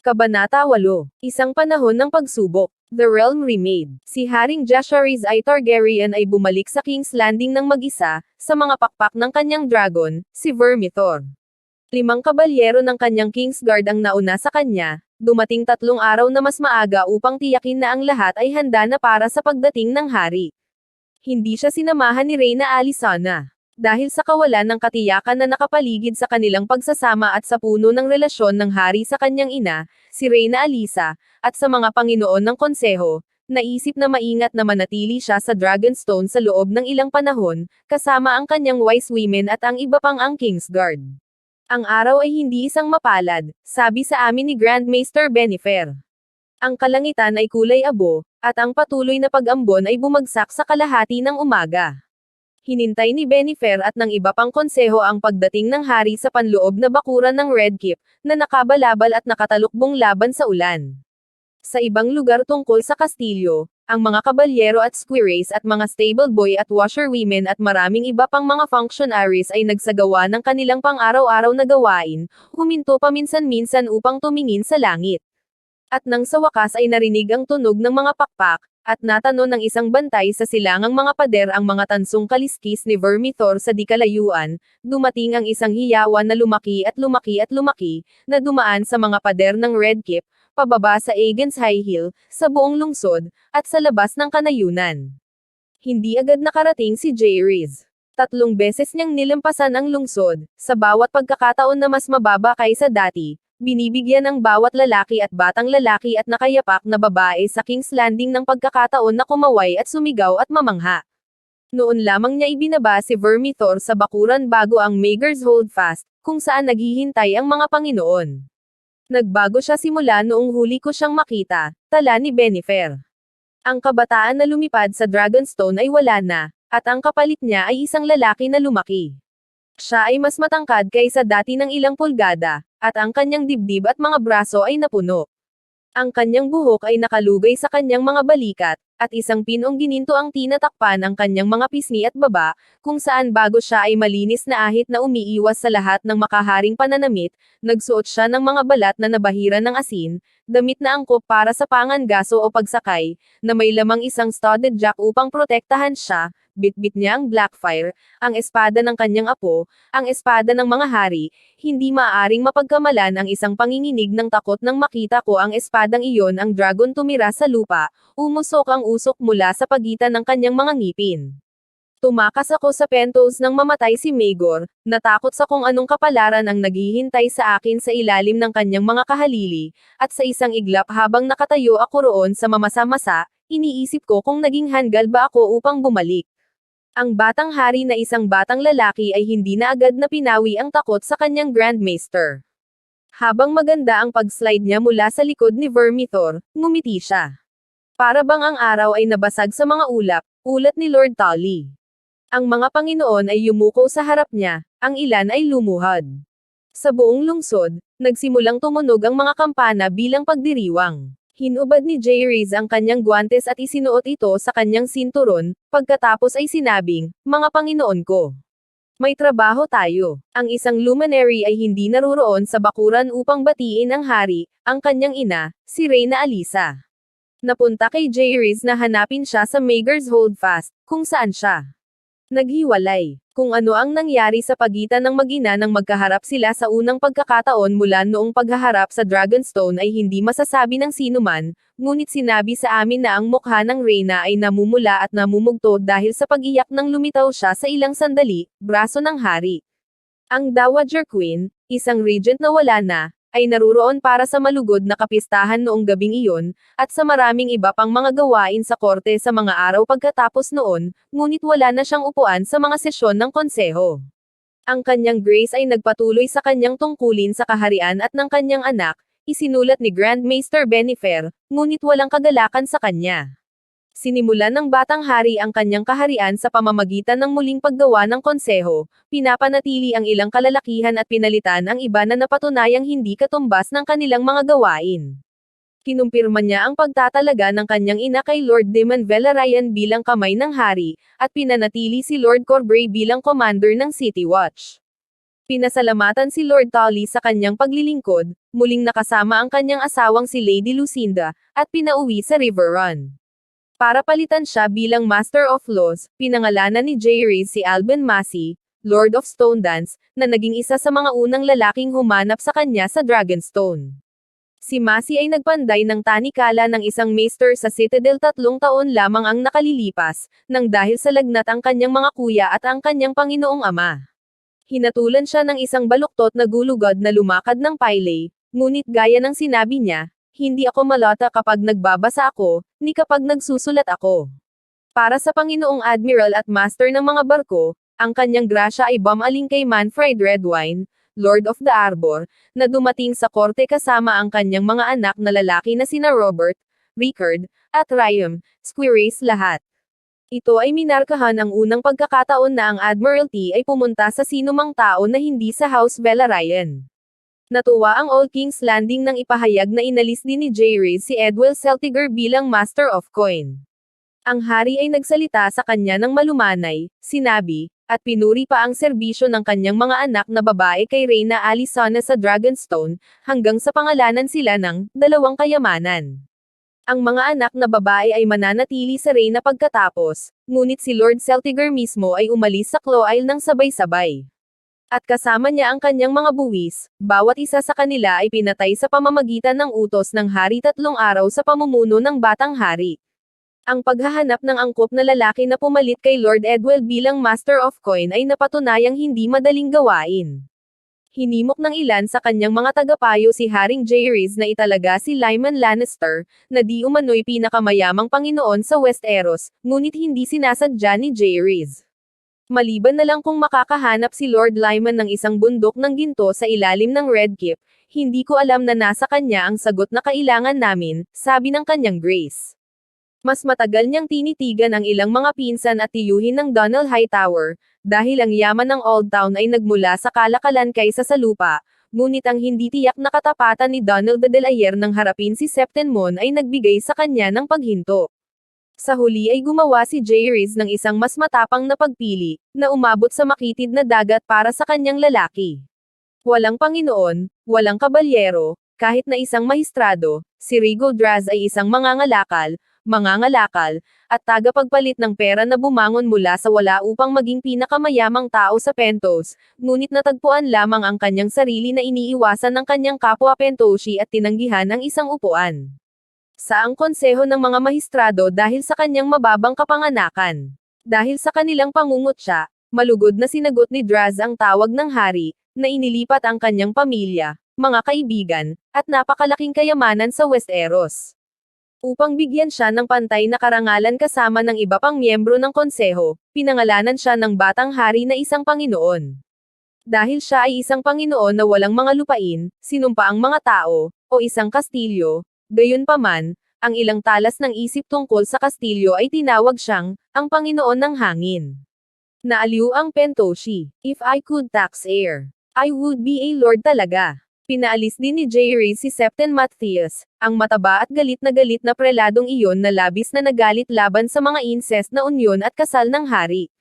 Kabanata 8. Isang panahon ng pagsubok. The Realm Remade. Si Haring Jaehaerys I Targaryen ay bumalik sa King's Landing ng mag-isa, sa mga pakpak ng kanyang dragon, si Vermithor. Limang kabalyero ng kanyang Kingsguard ang nauna sa kanya, dumating tatlong araw na mas maaga upang tiyakin na ang lahat ay handa na para sa pagdating ng hari. Hindi siya sinamahan ni Reyna Alisana. Dahil sa kawalan ng katiyakan na nakapaligid sa kanilang pagsasama at sa puno ng relasyon ng hari sa kanyang ina, si Reyna Alisa, at sa mga Panginoon ng Konseho, naisip na maingat na manatili siya sa Dragonstone sa loob ng ilang panahon, kasama ang kanyang wise women at ang iba pang ang Kingsguard. Ang araw ay hindi isang mapalad, sabi sa amin ni Grand Maester Benifer. Ang kalangitan ay kulay abo, at ang patuloy na pag-ambon ay bumagsak sa kalahati ng umaga. Hinintay ni Benifer at ng iba pang konseho ang pagdating ng hari sa panloob na bakuran ng Red Keep, na nakabalabal at nakatalukbong laban sa ulan. Sa ibang lugar tungkol sa kastilyo, ang mga kabalyero at squires at mga stable boy at washerwomen at maraming iba pang mga functionaries ay nagsagawa ng kanilang pang-araw-araw na gawain, huminto paminsan-minsan upang tumingin sa langit. At nang sa wakas ay narinig ang tunog ng mga pakpak, at natano ng isang bantay sa silangang mga pader ang mga tansong kaliskis ni Vermithor sa di kalayuan, dumating ang isang hiyawan na lumaki at lumaki at lumaki, na dumaan sa mga pader ng Red Keep, pababa sa Aegon's High Hill, sa buong lungsod, at sa labas ng kanayunan. Hindi agad nakarating si Jayriz. Tatlong beses niyang nilampasan ang lungsod, sa bawat pagkakataon na mas mababa kaysa dati, binibigyan ng bawat lalaki at batang lalaki at nakayapak na babae sa King's Landing ng pagkakataon na kumaway at sumigaw at mamangha. Noon lamang niya ibinaba si Vermithor sa bakuran bago ang Mager's Holdfast, kung saan naghihintay ang mga Panginoon. Nagbago siya simula noong huli ko siyang makita, tala ni Benifer. Ang kabataan na lumipad sa Dragonstone ay wala na, at ang kapalit niya ay isang lalaki na lumaki. Siya ay mas matangkad kaysa dati ng ilang pulgada, at ang kanyang dibdib at mga braso ay napuno. Ang kanyang buhok ay nakalugay sa kanyang mga balikat, at isang pinong gininto ang tinatakpan ang kanyang mga pisni at baba, kung saan bago siya ay malinis na ahit na umiiwas sa lahat ng makaharing pananamit, nagsuot siya ng mga balat na nabahiran ng asin, damit na angkop para sa pangangaso o pagsakay, na may lamang isang studded jack upang protektahan siya, bitbit niya ang Blackfire, ang espada ng kanyang apo, ang espada ng mga hari, hindi maaaring mapagkamalan ang isang panginginig ng takot nang makita ko ang espadang iyon ang dragon tumira sa lupa, umusok ang usok mula sa pagitan ng kanyang mga ngipin. Tumakas ako sa pentos nang mamatay si Magor, natakot sa kung anong kapalaran ang naghihintay sa akin sa ilalim ng kanyang mga kahalili, at sa isang iglap habang nakatayo ako roon sa mamasa-masa, iniisip ko kung naging handgal ba ako upang bumalik. Ang batang hari na isang batang lalaki ay hindi na agad na pinawi ang takot sa kanyang Grandmaster. Habang maganda ang pag-slide niya mula sa likod ni Vermithor, ngumiti siya. Para bang ang araw ay nabasag sa mga ulap, ulat ni Lord Tully. Ang mga Panginoon ay yumuko sa harap niya, ang ilan ay lumuhad. Sa buong lungsod, nagsimulang tumunog ang mga kampana bilang pagdiriwang. Hinubad ni Jayriz ang kanyang guantes at isinuot ito sa kanyang sinturon, pagkatapos ay sinabing, Mga Panginoon ko. May trabaho tayo. Ang isang luminary ay hindi naruroon sa bakuran upang batiin ang hari, ang kanyang ina, si Reyna Alisa. Napunta kay Jayriz na hanapin siya sa Mager's Holdfast, kung saan siya. Naghiwalay. Kung ano ang nangyari sa pagitan ng mag-ina nang magkaharap sila sa unang pagkakataon mula noong paghaharap sa Dragonstone ay hindi masasabi ng sinuman, ngunit sinabi sa amin na ang mukha ng Reyna ay namumula at namumugto dahil sa pag-iyak nang lumitaw siya sa ilang sandali, braso ng hari. Ang Dowager Queen, isang regent na wala na, ay naruroon para sa malugod na kapistahan noong gabing iyon, at sa maraming iba pang mga gawain sa korte sa mga araw pagkatapos noon, ngunit wala na siyang upuan sa mga sesyon ng konseho. Ang kanyang grace ay nagpatuloy sa kanyang tungkulin sa kaharian at ng kanyang anak, isinulat ni Grand Maester Benifer, ngunit walang kagalakan sa kanya. Sinimulan ng batang hari ang kanyang kaharian sa pamamagitan ng muling paggawa ng konseho, pinapanatili ang ilang kalalakihan at pinalitan ang iba na napatunayang hindi katumbas ng kanilang mga gawain. Kinumpirma niya ang pagtatalaga ng kanyang ina kay Lord Demon Velaryon bilang kamay ng hari, at pinanatili si Lord Corbray bilang commander ng City Watch. Pinasalamatan si Lord Tully sa kanyang paglilingkod, muling nakasama ang kanyang asawang si Lady Lucinda, at pinauwi sa River Run. Para palitan siya bilang Master of Laws, pinangalanan ni J. Si Alban Massey, Lord of Stone Dance, na naging isa sa mga unang lalaking humanap sa kanya sa Dragonstone. Si Massey ay nagpanday ng tanikala ng isang maester sa Citadel tatlong taon lamang ang nakalilipas, nang dahil sa lagnat ang kanyang mga kuya at ang kanyang Panginoong Ama. Hinatulan siya ng isang baluktot na gulugod na lumakad ng paylay, ngunit gaya ng sinabi niya, hindi ako malata kapag nagbabasa ako, ni kapag nagsusulat ako. Para sa Panginoong Admiral at Master ng mga barko, ang kanyang grasya ay bumaling kay Manfred Redwine, Lord of the Arbor, na dumating sa korte kasama ang kanyang mga anak na lalaki na sina Robert, Rickard, at Ryan, Squires lahat. Ito ay minarkahan ang unang pagkakataon na ang Admiralty ay pumunta sa sinumang tao na hindi sa House Velaryon. Natuwa ang All King's Landing nang ipahayag na inalis din ni J. Rees si Edwell Celtiger bilang Master of Coin. Ang hari ay nagsalita sa kanya ng malumanay, sinabi, at pinuri pa ang serbisyo ng kanyang mga anak na babae kay Reyna Alisana sa Dragonstone, hanggang sa pangalanan sila ng dalawang kayamanan. Ang mga anak na babae ay mananatili sa Reyna pagkatapos, ngunit si Lord Celtiger mismo ay umalis sa Claw Isle ng sabay-sabay. At kasama niya ang kanyang mga buwis, bawat isa sa kanila ay pinatay sa pamamagitan ng utos ng hari tatlong araw sa pamumuno ng batang hari. Ang paghahanap ng angkop na lalaki na pumalit kay Lord Edwell bilang Master of Coin ay napatunayang hindi madaling gawain. Hinimok ng ilan sa kanyang mga tagapayo si Haring Jaehaerys na italaga si Lyman Lannister, na di umano'y pinakamayamang Panginoon sa Westeros, ngunit hindi sinasadya ni Jaehaerys. Maliban na lang kung makakahanap si Lord Lyman ng isang bundok ng ginto sa ilalim ng Red Keep, hindi ko alam na nasa kanya ang sagot na kailangan namin, sabi ng kanyang Grace. Mas matagal niyang tinitigan ang ilang mga pinsan at tiyuhin ng Donald Hightower, dahil ang yaman ng Old Town ay nagmula sa kalakalan kaysa sa lupa, ngunit ang hindi tiyak na katapatan ni Donald de Delayer nang harapin si Septenmon ay nagbigay sa kanya ng paghinto. Sa huli ay gumawa si Jaehaerys ng isang mas matapang na pagpili, na umabot sa makitid na dagat para sa kanyang lalaki. Walang Panginoon, walang kabalyero, kahit na isang mahistrado, si Rigo Draz ay isang mangangalakal, mangangalakal, at tagapagpalit ng pera na bumangon mula sa wala upang maging pinakamayamang tao sa Pentos, ngunit natagpuan lamang ang kanyang sarili na iniiwasan ng kanyang kapwa Pentoshi at tinanggihan ang isang upuan. Sa ang konseho ng mga mahistrado dahil sa kanyang mababang kapanganakan. Dahil sa kanilang pangungot siya, malugod na sinagot ni Draz ang tawag ng hari, na inilipat ang kanyang pamilya, mga kaibigan, at napakalaking kayamanan sa Westeros. Upang bigyan siya ng pantay na karangalan kasama ng iba pang miyembro ng konseho, pinangalanan siya ng batang hari na isang Panginoon. Dahil siya ay isang Panginoon na walang mga lupain, sinumpa ang mga tao, o isang kastilyo, gayunpaman, ang ilang talas ng isip tungkol sa kastilyo ay tinawag siyang, ang Panginoon ng Hangin. Naaliw ang Pentoshi. If I could tax air, I would be a lord talaga. Pinaalis din ni J. Ray si Septen Matthias, ang mataba at galit na galit na preladong iyon na labis na nagalit laban sa mga incest na unyon at kasal ng hari.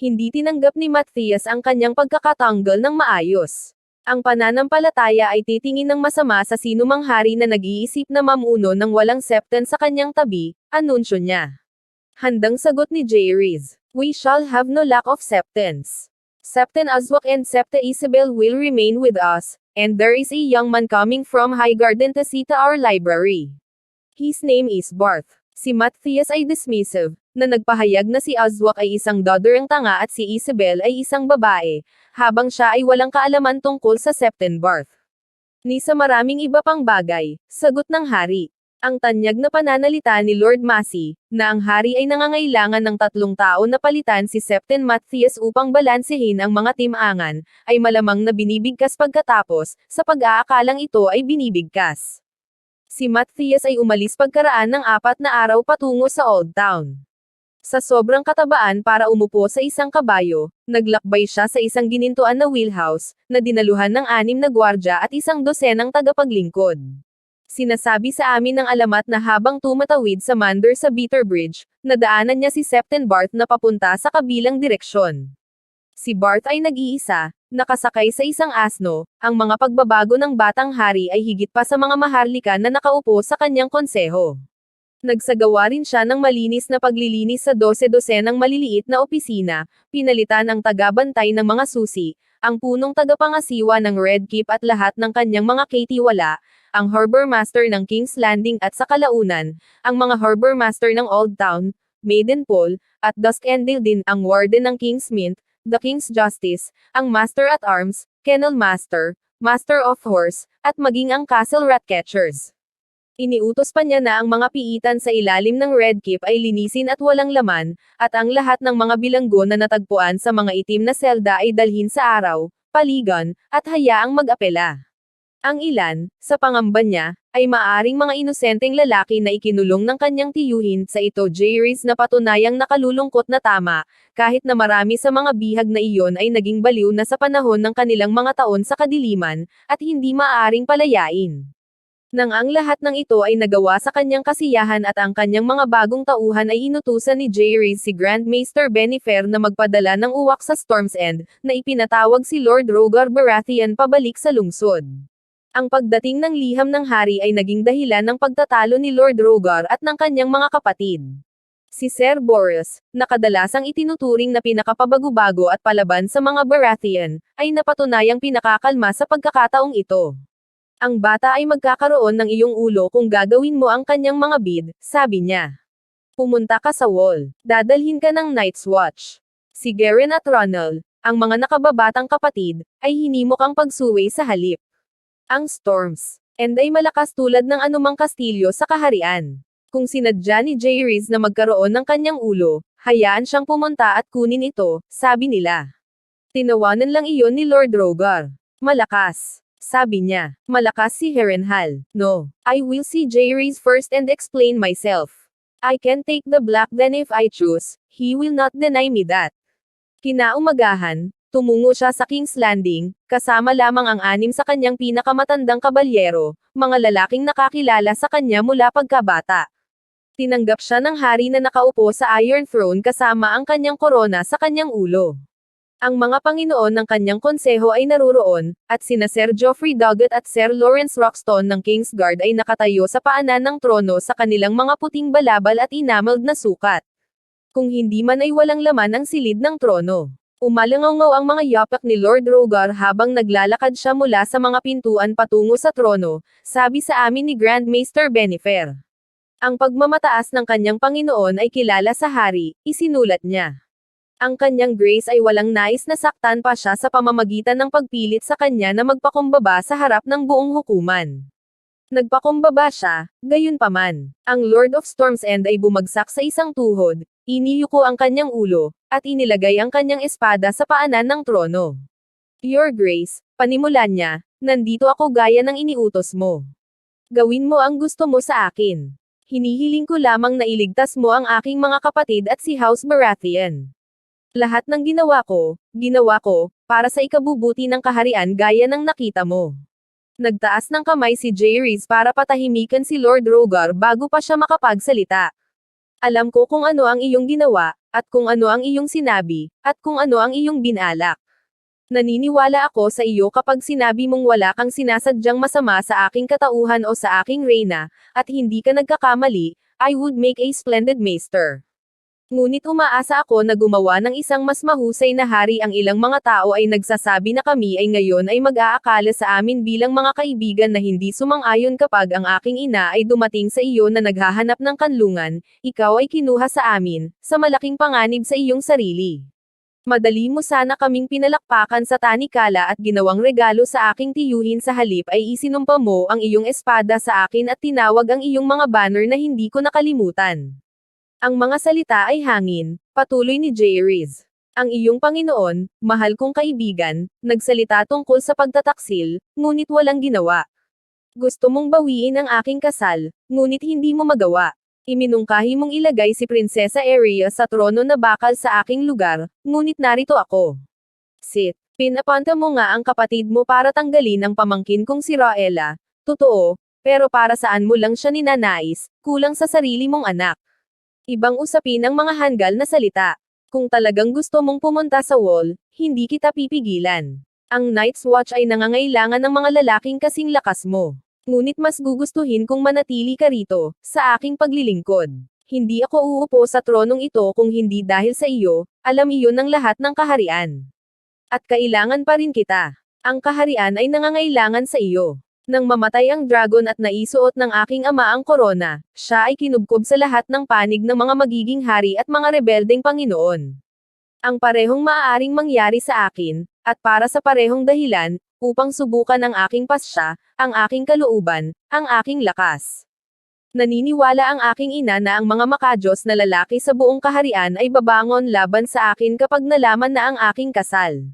Hindi tinanggap ni Matthias ang kanyang pagkakatanggal ng maayos. Ang pananampalataya ay titingin ng masama sa sinumang hari na nag-iisip na mamuno ng walang septen sa kanyang tabi, anunsyo niya. Handang sagot ni J. Riz, We shall have no lack of septens. Septen Azwak and Septa Isabel will remain with us, And there is a young man coming from Highgarden to see to our library. His name is Barth. Si Matthias ay dismissive, na nagpahayag na si Azwak ay isang doddering tanga at si Isabel ay isang babae, habang siya ay walang kaalaman tungkol sa Septen Barth. Ni sa maraming iba pang bagay, sagot ng hari. Ang tanyag na pananalita ni Lord Massey, na ang hari ay nangangailangan ng tatlong tao na palitan si Septen Matthias upang balansehin ang mga timangan, ay malamang na binibigkas pagkatapos, sa pag-aakalang ito ay binibigkas. Si Matthias ay umalis pagkaraan ng apat na araw patungo sa Old Town. Sa sobrang katabaan para umupo sa isang kabayo, naglakbay siya sa isang ginintuan na wheelhouse, na dinaluhan ng anim na gwardya at isang dosenang tagapaglingkod. Sinasabi sa amin ng alamat na habang tumatawid sa Mander sa Bitter Bridge, nadaanan niya si Septen Barth na papunta sa kabilang direksyon. Si Barth ay nag-iisa, nakasakay sa isang asno, ang mga pagbabago ng batang hari ay higit pa sa mga maharlika na nakaupo sa kanyang konseho. Nagsagawa rin siya ng malinis na paglilinis sa dose-dosenang maliliit na opisina, pinalitan ang tagabantay ng mga susi, ang punong tagapangasiwa ng Red Keep at lahat ng kanyang mga katiwala, ang Harbor Master ng King's Landing at sa kalaunan, ang mga Harbor Master ng Old Town, Maidenpool, at Dusk Endale din ang Warden ng King's Mint, the King's Justice, ang Master at Arms, Kennel Master, Master of Horse, at maging ang Castle Ratcatchers. Iniutos pa niya na ang mga piitan sa ilalim ng Red Keep ay linisin at walang laman, at ang lahat ng mga bilanggo na natagpuan sa mga itim na selda ay dalhin sa araw, paligan, at hayaang mag-apela. Ang ilan, sa pangamba niya, ay maaring mga inosenteng lalaki na ikinulong ng kanyang tiyuhin sa ito Jairis na patunayang nakalulungkot na tama, kahit na marami sa mga bihag na iyon ay naging baliw na sa panahon ng kanilang mga taon sa kadiliman, at hindi maaring palayain. Nang ang lahat ng ito ay nagawa sa kanyang kasiyahan at ang kanyang mga bagong tauhan ay inutusan ni J. Si Grand Maester Benifer na magpadala ng uwak sa Storm's End, na ipinatawag si Lord Rogar Baratheon pabalik sa lungsod. Ang pagdating ng liham ng hari ay naging dahilan ng pagtatalo ni Lord Rogar at ng kanyang mga kapatid. Si Ser Boris, na kadalasang itinuturing na pinakapabago-bago at palaban sa mga Baratheon, ay napatunayang pinakakalma sa pagkakataong ito. Ang bata ay magkakaroon ng iyong ulo kung gagawin mo ang kanyang mga bid, sabi niya. Pumunta ka sa wall. Dadalhin ka ng Night's Watch. Si Garen at Ronald, ang mga nakababatang kapatid, ay hinimok ang pagsuway sa halip. Ang Storms, and ay malakas tulad ng anumang kastilyo sa kaharian. Kung sinadya ni Jairis na magkaroon ng kanyang ulo, hayaan siyang pumunta at kunin ito, sabi nila. Tinawanan lang iyon ni Lord Rogar. Malakas. Sabi niya, malakas si Harrenhal. No, I will see Jairis first and explain myself. I can take the black then if I choose, he will not deny me that. Kinaumagahan, tumungo siya sa King's Landing, kasama lamang ang anim sa kanyang pinakamatandang kabalyero, mga lalaking nakakilala sa kanya mula pagkabata. Tinanggap siya ng hari na nakaupo sa Iron Throne kasama ang kanyang korona sa kanyang ulo. Ang mga Panginoon ng kanyang konseho ay naruroon, at sina Sir Geoffrey Doggett at Sir Lawrence Roxton ng Kingsguard ay nakatayo sa paanan ng trono sa kanilang mga puting balabal at enameled na sukat. Kung hindi man ay walang laman ang silid ng trono. Umalangaw ang mga yapak ni Lord Rogar habang naglalakad siya mula sa mga pintuan patungo sa trono, sabi sa amin ni Grand Maester Benifer. Ang pagmamataas ng kanyang Panginoon ay kilala sa hari, isinulat niya. Ang kanyang grace ay walang nais na saktan pa siya sa pamamagitan ng pagpilit sa kanya na magpakumbaba sa harap ng buong hukuman. Nagpakumbaba siya, gayon paman. Ang Lord of Storm's End ay bumagsak sa isang tuhod, iniyuko ang kanyang ulo, at inilagay ang kanyang espada sa paanan ng trono. Your Grace, panimulan niya, nandito ako gaya ng iniutos mo. Gawin mo ang gusto mo sa akin. Hinihiling ko lamang na iligtas mo ang aking mga kapatid at si House Baratheon. Lahat ng ginawa ko, ginawa ko, para sa ikabubuti ng kaharian gaya ng nakita mo. Nagtaas ng kamay si Jairis para patahimikan si Lord Rogar bago pa siya makapagsalita. Alam ko kung ano ang iyong ginawa, at kung ano ang iyong sinabi, at kung ano ang iyong binalak. Naniniwala ako sa iyo kapag sinabi mong wala kang sinasadyang masama sa aking katauhan o sa aking reyna, at hindi ka nagkakamali, I would make a splendid maester. Ngunit umaasa ako na gumawa ng isang mas mahusay na hari ang ilang mga tao ay nagsasabi na kami ay ngayon ay mag-aakala sa amin bilang mga kaibigan na hindi sumang-ayon kapag ang aking ina ay dumating sa iyo na naghahanap ng kanlungan, ikaw ay kinuha sa amin, sa malaking panganib sa iyong sarili. Madali mo sana kaming pinalakpakan sa tanikala at ginawang regalo sa aking tiyuhin sa halip ay isinumpa mo ang iyong espada sa akin at tinawag ang iyong mga banner na hindi ko nakalimutan. Ang mga salita ay hangin, patuloy ni J. Riz. Ang iyong Panginoon, mahal kong kaibigan, nagsalita tungkol sa pagtataksil, ngunit walang ginawa. Gusto mong bawiin ang aking kasal, ngunit hindi mo magawa. Iminungkahi mong ilagay si Prinsesa Aria sa trono na bakal sa aking lugar, ngunit narito ako. Sit, pinapanta mo nga ang kapatid mo para tanggalin ang pamangkin kong si Raela, totoo, pero para saan mo lang siya ninanais, kulang sa sarili mong anak. Ibang usapin ang mga hanggal na salita. Kung talagang gusto mong pumunta sa wall, hindi kita pipigilan. Ang Night's Watch ay nangangailangan ng mga lalaking kasing lakas mo. Ngunit mas gugustuhin kung manatili ka rito, sa aking paglilingkod. Hindi ako uupo sa tronong ito kung hindi dahil sa iyo, alam iyon ng lahat ng kaharian. At kailangan pa rin kita. Ang kaharian ay nangangailangan sa iyo. Nang mamatay ang dragon at naisuot ng aking ama ang korona, siya ay kinubkob sa lahat ng panig ng mga magiging hari at mga rebeldeng Panginoon. Ang parehong maaaring mangyari sa akin, at para sa parehong dahilan, upang subukan ang aking pasya, ang aking kalooban, ang aking lakas. Naniniwala ang aking ina na ang mga makajos na lalaki sa buong kaharian ay babangon laban sa akin kapag nalaman na ang aking kasal.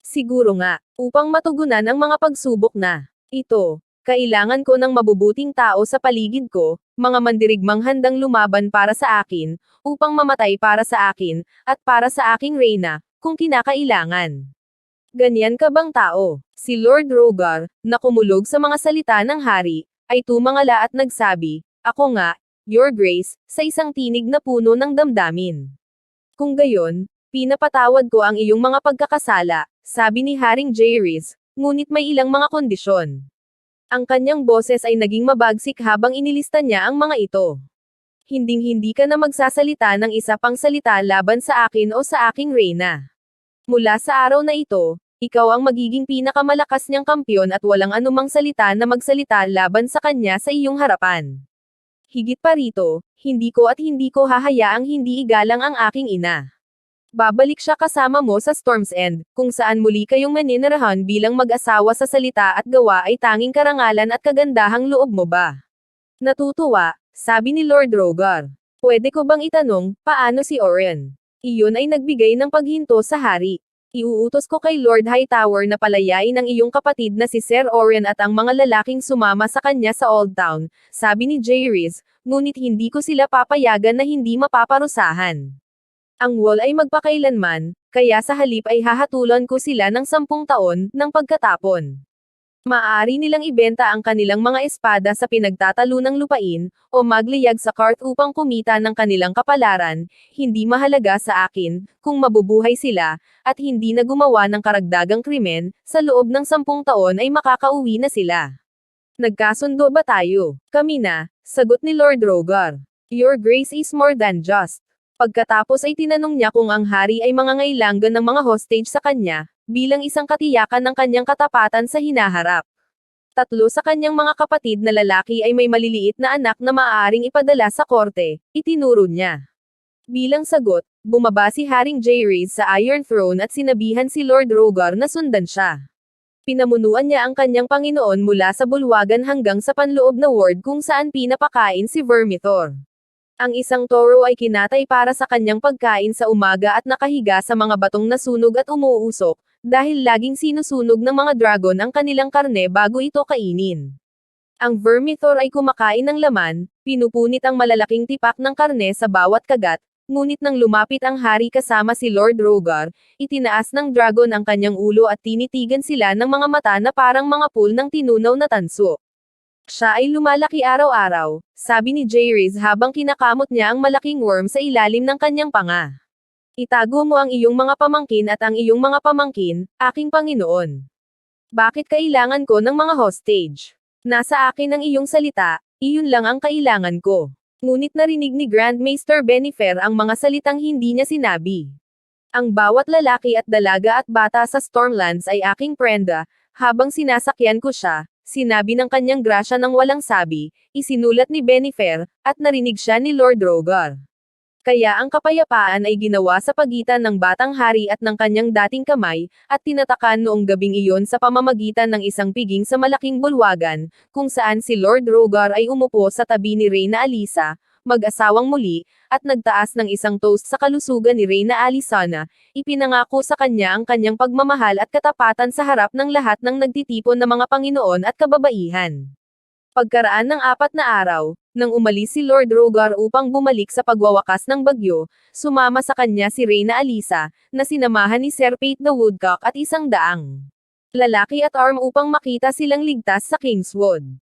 Siguro nga, upang matugunan ang mga pagsubok na ito, kailangan ko ng mabubuting tao sa paligid ko, mga mandirigmang handang lumaban para sa akin, upang mamatay para sa akin, at para sa aking reyna, kung kinakailangan. Ganyan ka bang tao? Si Lord Rogar, na kumulog sa mga salita ng hari, ay tumangala at nagsabi, Ako nga, Your Grace, sa isang tinig na puno ng damdamin. Kung gayon, pinapatawad ko ang iyong mga pagkakasala, sabi ni Haring Jairus, ngunit may ilang mga kondisyon. Ang kanyang boses ay naging mabagsik habang inilista niya ang mga ito. Hinding-hindi ka na magsasalita ng isa pang salita laban sa akin o sa aking reyna. Mula sa araw na ito, ikaw ang magiging pinakamalakas niyang kampyon at walang anumang salita na magsalita laban sa kanya sa iyong harapan. Higit pa rito, hindi ko at hindi ko hahayaang hindi igalang ang aking ina. Babalik siya kasama mo sa Storm's End, kung saan muli kayong maninirahan bilang mag-asawa sa salita at gawa ay tanging karangalan at kagandahang loob mo ba? Natutuwa, sabi ni Lord Rogar. Pwede ko bang itanong, paano si Orion? Iyon ay nagbigay ng paghinto sa hari. Iuutos ko kay Lord Hightower na palayain ang iyong kapatid na si Sir Orion at ang mga lalaking sumama sa kanya sa Old Town, sabi ni Jairus, ngunit hindi ko sila papayagan na hindi mapaparusahan. Ang wall ay magpakailanman, kaya sa halip ay hahatulan ko sila ng sampung taon, ng pagkatapon. Maaari nilang ibenta ang kanilang mga espada sa pinagtatalo ng lupain, o magliyag sa cart upang kumita ng kanilang kapalaran, hindi mahalaga sa akin, kung mabubuhay sila, at hindi na gumawa ng karagdagang krimen, sa loob ng sampung taon ay makakauwi na sila. Nagkasundo ba tayo? Kami na, sagot ni Lord Rogar. Your grace is more than just. Pagkatapos ay tinanong niya kung ang hari ay mangangailangan ng mga hostage sa kanya, bilang isang katiyakan ng kanyang katapatan sa hinaharap. Tatlo sa kanyang mga kapatid na lalaki ay may maliliit na anak na maaaring ipadala sa korte, itinuro niya. Bilang sagot, bumaba si Haring Jairus sa Iron Throne at sinabihan si Lord Rogar na sundan siya. Pinamunuan niya ang kanyang Panginoon mula sa bulwagan hanggang sa panloob na ward kung saan pinapakain si Vermithor. Ang isang toro ay kinatay para sa kanyang pagkain sa umaga at nakahiga sa mga batong nasunog at umuusok, dahil laging sinusunog ng mga dragon ang kanilang karne bago ito kainin. Ang vermithor ay kumakain ng laman, pinupunit ang malalaking tipak ng karne sa bawat kagat, ngunit nang lumapit ang hari kasama si Lord Rogar, itinaas ng dragon ang kanyang ulo at tinitigan sila ng mga mata na parang mga pool ng tinunaw na tanso. Siya ay lumalaki araw-araw, sabi ni Jairus habang kinakamot niya ang malaking worm sa ilalim ng kanyang panga. Itago mo ang iyong mga pamangkin at ang iyong mga pamangkin, aking Panginoon. Bakit kailangan ko ng mga hostage? Nasa akin ang iyong salita, iyon lang ang kailangan ko. Ngunit narinig ni Grand Maester Benifer ang mga salitang hindi niya sinabi. Ang bawat lalaki at dalaga at bata sa Stormlands ay aking prenda, habang sinasakyan ko siya, Sinabi ng kanyang grasya ng walang sabi, isinulat ni Benifer, at narinig siya ni Lord Rogar. Kaya ang kapayapaan ay ginawa sa pagitan ng batang hari at ng kanyang dating kamay, at tinatakan noong gabing iyon sa pamamagitan ng isang piging sa malaking bulwagan, kung saan si Lord Rogar ay umupo sa tabi ni Reyna Alisa, mag-asawang muli, at nagtaas ng isang toast sa kalusugan ni Reyna Alisana, ipinangako sa kanya ang kanyang pagmamahal at katapatan sa harap ng lahat ng nagtitipon na mga Panginoon at kababaihan. Pagkaraan ng apat na araw, nang umalis si Lord Rogar upang bumalik sa pagwawakas ng bagyo, sumama sa kanya si Reyna Alisa, na sinamahan ni Sir Pate the Woodcock at isang daang lalaki at arm upang makita silang ligtas sa Kingswood.